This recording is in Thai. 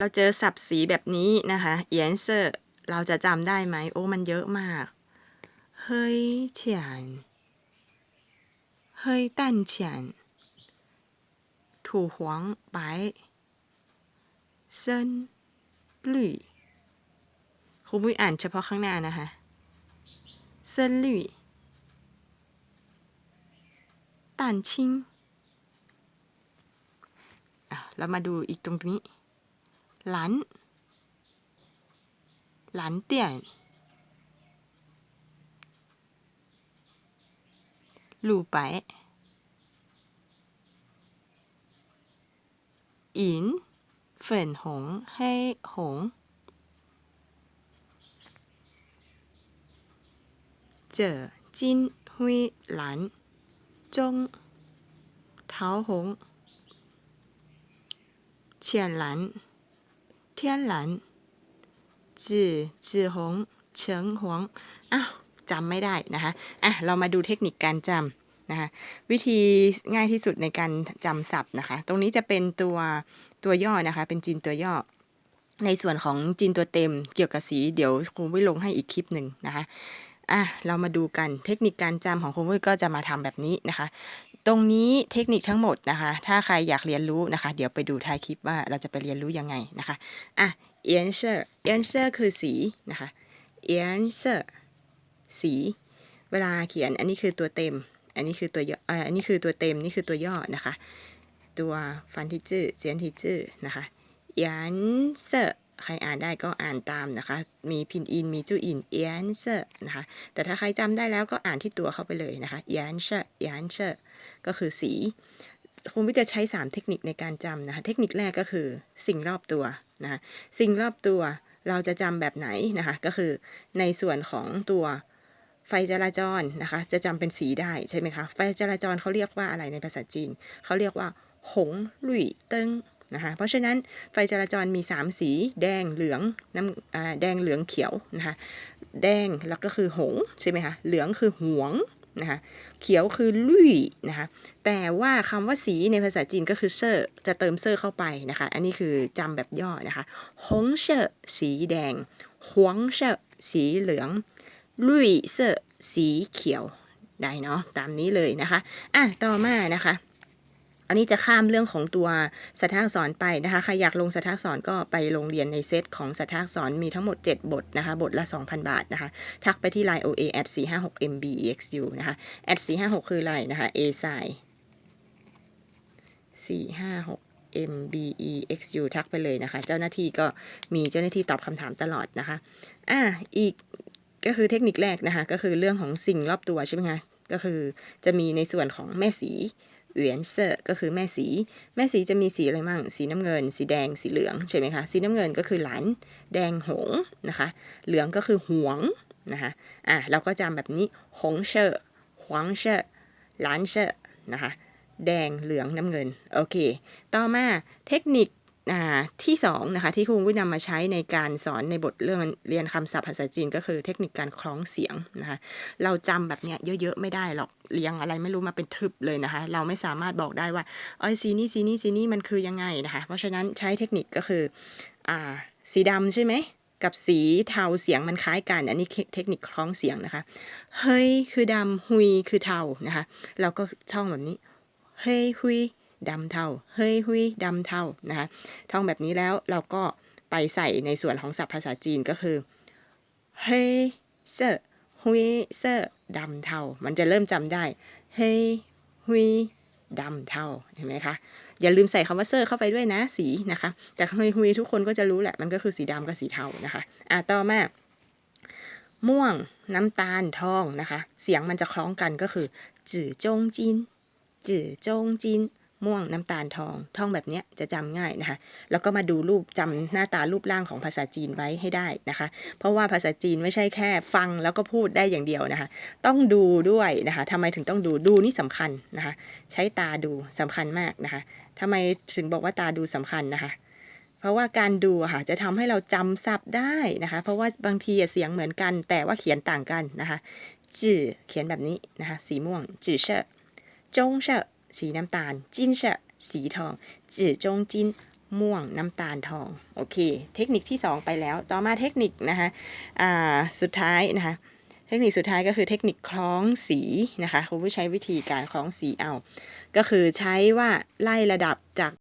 เราเจอสับสีแบบนี้นะคะเอียนเซอร์เราจะจำได้ไหม โอ้มันเยอะมาก เฮ้ยเฉียน เฮ้ยตันเฉียนถูหวงไปเซินหลี่ครูมุ้ยอ่านเฉพาะข้างหน้านะคะเซินหลี่ตันชิงอะเรามาดูอีกตรงนี้ 蓝，蓝电，乳白，银，粉红、黑红，trở Jin Huy Lan Trung Tháo Hồng Triển Lãn 天然จืจืหงเฉิงหงอ้าวจำไม่ได้นะคะอะเรามาดูเทคนิคการจำนะคะวิธีง่ายที่สุดในการจำศัพท์นะคะ ตรงนี้จะเป็นตัวตัวย่อนะคะ เป็นจีนตัวย่อ ในส่วนของจีนตัวเต็มเกี่ยวกับสี เดี๋ยวครูไว้ลงให้อีกคลิปหนึ่งนะคะอะเรามาดูกันเทคนิคการจำของครูไว้ก็จะมาทำแบบนี้นะคะ ตรงนี้เทคนิคทั้งหมดนะคะ ถ้าใครอยากเรียนรู้นะคะ เดี๋ยวไปดูท้ายคลิปว่าเราจะไปเรียนรู้ยังไงนะคะ อะเอียนเซอร์เอนเซอร์คือสีนะคะเอียนเซอร์สี เวลาเขียนอันนี้คือตัวเต็ม อันนี้คือตัวย่ออันนี้คือตัวเต็ม นี่คือตัวย่อนะคะ ตัวฟันที่จื้อเจียนที่จื้อนะคะเอียนเซอร์ ใครอ่านได้ก็อ่านตามนะคะ มีพินอิน มีจูอินเอียนเซอร์นะคะ แต่ถ้าใครจำได้แล้วก็อ่านที่ตัวเข้าไปเลยนะคะเอียนเซอร์เอียนเซอร์ก็คือสีคุณวิจะใช้ 3 เทคนิคในการจำนะคะ เทคนิคแรกก็คือสิ่งรอบตัวนะคะสิ่งรอบตัวเราจะจำแบบไหนนะคะ ก็คือในส่วนของตัวไฟจราจรนะคะ จะจำเป็นสีได้ใช่ไหมคะ ไฟจราจรเขาเรียกว่าอะไรในภาษาจีน เขาเรียกว่า หงหลุยเติ้ง นะคะเพราะฉะนั้นไฟจราจรมี 3 สีแดงเหลืองน้ำแดงเหลืองเขียวนะคะแดงแล้วก็คือหงใช่ไหมคะเหลืองคือหวงนะคะเขียวคือลุยนะคะแต่ว่าคำว่าสีในภาษาจีนก็คือเซอร์จะเติมเซอร์เข้าไปนะคะ อันนี้คือจำแบบย่อนะคะหงเซอร์สีแดงหวงเซอร์สีเหลืองลุยเซอร์สีเขียวได้เนาะตามนี้เลยนะคะอะต่อมานะคะ อันนี้จะข้ามเรื่องของตัวสถาอักษรไปนะคะใครอยากลงสถาอักษรก็ไปลงเรียนในเซตของสถาอักษรมีทั้งหมด 7 บทนะคะ บทละ 2,000 บาทนะคะ ทักไปที่ line oa at 456 mbexu นะคะ at 456 คืออะไรนะคะ a s i 456 mbexu ทักไปเลยนะคะ เจ้าหน้าที่ก็มีเจ้าหน้าที่ตอบคำถามตลอดนะคะ อะอีกก็คือเทคนิคแรกนะคะ ก็คือเรื่องของสิ่งรอบตัวใช่ไหมคะ ก็คือจะมีในส่วนของแม่สี เหวียนเซอร์ก็คือแม่สี แม่สีจะมีสีอะไรมั่ง สีน้ำเงิน สีแดง สีเหลืองใช่ไหมคะ สีน้ำเงินก็คือหลาน แดงหงนะคะ เหลืองก็คือหวงนะคะ อะเราก็จำแบบนี้ หงเชอร์หวงเชอร์หลานเชอร์นะคะ แดง เหลือง น้ำเงิน โอเค ต่อมาเทคนิค ที่สองนะคะที่ครูวินำมาใช้ในการสอนในบทเรื่องเรียนคำศัพท์ภาษาจีนก็คือเทคนิคการคล้องเสียงนะคะเราจำแบบเนี้ยเยอะๆไม่ได้หรอกเรียงอะไรไม่รู้มาเป็นทึบเลยนะคะ เราไม่สามารถบอกได้ว่าเอ้ยสีนี้สีนี้สีนี้มันคือยังไงนะคะเพราะฉะนั้นใช้เทคนิคก็คืออ่าสีดำใช่ไหมกับสีเทาเสียงมันคล้ายกัน อันนี้เทคนิคคล้องเสียงนะคะเฮ้ยคือดำฮุยคือเทานะคะเราก็ช่องแบบนี้เฮ้ยฮุย ดำเทาเฮ้ยฮุยดำเทานะคะท่องแบบนี้แล้วเราก็ไปใส่ในส่วนของศัพท์ภาษาจีนก็คือเฮ้ยเซอฮุยเซอดำเทา มันจะเริ่มจำได้เฮ้ยฮุยดำเทาเห็นไหมคะ อย่าลืมใส่คำว่าเซอร์เข้าไปด้วยนะสีนะคะ แต่เฮ้ยฮุยทุกคนก็จะรู้แหละ มันก็คือสีดำกับสีเทานะคะอะต่อมาม่วงน้ำตาลทองนะคะ เสียงมันจะคล้องกันก็คือจื่อจงจินจื่อจงจิน ม่วงน้ำตาลทอง ท่องแบบนี้จะจำง่ายนะคะ แล้วก็มาดูรูปจำหน้าตารูปร่างของภาษาจีนไว้ให้ได้นะคะ เพราะว่าภาษาจีนไม่ใช่แค่ฟังแล้วก็พูดได้อย่างเดียวนะคะ ต้องดูด้วยนะคะทำไมถึงต้องดูดูนี่สำคัญนะคะ ใช้ตาดูสำคัญมากนะคะทำไมถึงบอกว่าตาดูสำคัญนะคะเพราะว่าการดูค่ะจะทำให้เราจำศัพท์ได้นะคะ เพราะว่าบางทีเสียงเหมือนกัน แต่ว่าเขียนต่างกันนะคะจื่อเขียนแบบนี้นะคะสีม่วงจื่อเชอจงเชอ สีน้ำตาล จินเชอสีทอง จื่อจงจินม่วงน้ำตาลทอง โอเค เทคนิคที่ 2 ไปแล้ว ต่อมาเทคนิคนะคะอ่าสุดท้ายนะคะ เทคนิคสุดท้ายก็คือเทคนิคคล้องสีนะคะคุณผู้ใช้วิธีการคล้องสีเอา ก็คือใช้ว่าไล่ระดับจาก